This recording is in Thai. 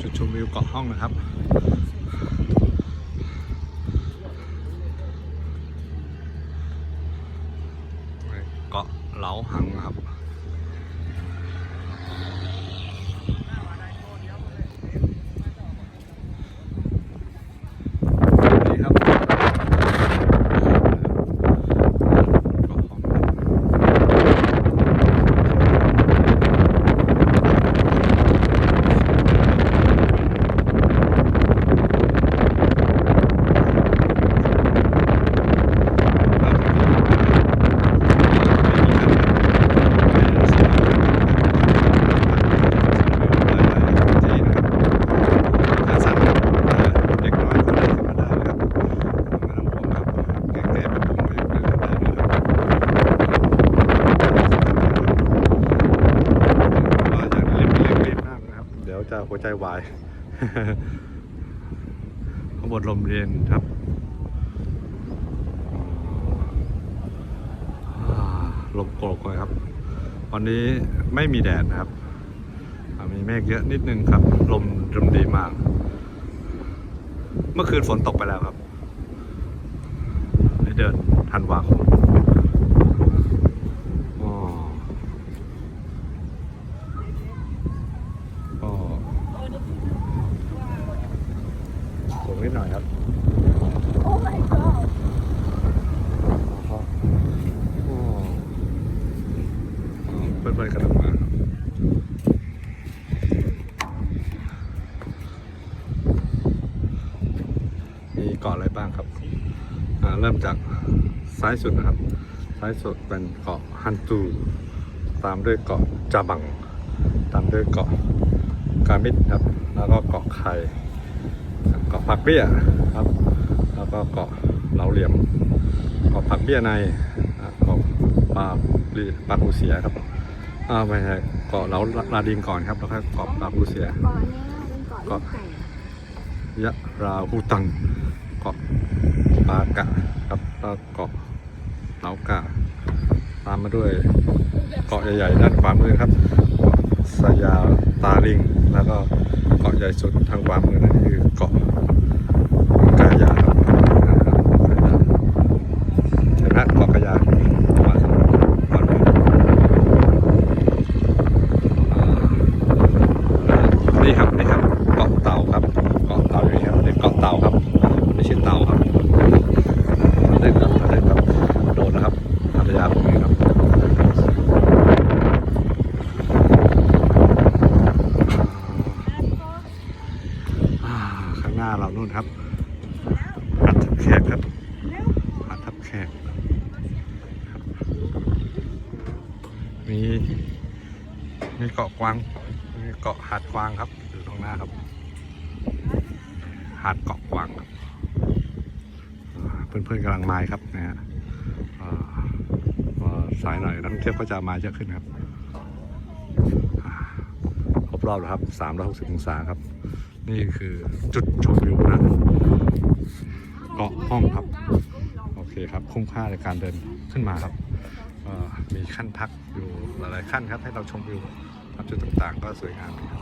จุดชมวิวเกาะห้องนะครับเกาะเหลาหังครับ นี่ครับเกาะห้อง เดี๋ยวจะ หัวใจวายข้างบนลมเย็นครับลมโกรกเลยครับ วันนี้ไม่มีแดดนะครับ มีเมฆเยอะนิดนึงครับ ลมลมดีมาก เมื่อคืนฝนตกไปแล้วครับในเดือนธันวาคมอ๋อก็ สูงนิดหน่อยครับ Oh my god เพื่อนๆกำลังมามีเกาะอะไรบ้างครับอ่าเริ่มจากซ้ายสุดนะครับ ซ้ายสุดเป็นเกาะฮันตู ตามด้วยเกาะจาบัง ตามด้วยเกาะกามิดครับ แล้วก็เกาะไข่ เกาะผักเบี้ยครับ แล้วก็เกาะเหลาเหลี่ยม เกาะผักเบี้ยในเกาะปลาปลาปูเสียครับอ่าไม่ใช่เกาะเหลาลาดิงก่อนครับ แล้วก็เกาะปลาปูเสียก่อนเนี้เป็นเกาะไก่ยะราหูตัง เกาะปากะครับแล้วเกาะเหลากาตามมาด้วยเกาะใหญ่ๆด้านขวามือครับ สยาตาลิงแล้วก็เกาะใหญ่สุดทางขวามือนั่นคือเกาะกายาครับเห็นไหมเกาะกายามาสำหรับก่อนผมอ่า นี่ครับนี่ครับเกาะเต่าครับเกาะเต่าอยู่นี่ครับนี่เกาะเต่าครับ ไม่ใช่เต่าครับเล่นครับเล่นครับโดนนะครับพัทยาตรงนี้ครับอ่าข้างหน้าเรานู่น ครับหาดทับแขกครับหาดทับแขกครับมีมีเกาะกวางมีเกาะหาดกวางครับอยู่ตรงหน้าครับ หาดเกาะกวางครับอ่าเพื่อนๆกำลังมาครับนะฮะอ่าพอสายหน่อยนักท่องเที่ยวก็จะมาเยอะขึ้นครับอ่าครบรอบแล้วครับ360องศาครับ นี่คือจุดชมวิวนะเกาะห้องครับ โอเคครับ คุ้มค่าในการเดินขึ้นมาครับมีขั้นพักอยู่หลายๆขั้นครับ ให้เราชมวิวตามจุดต่างๆ ก็สวยงามครับ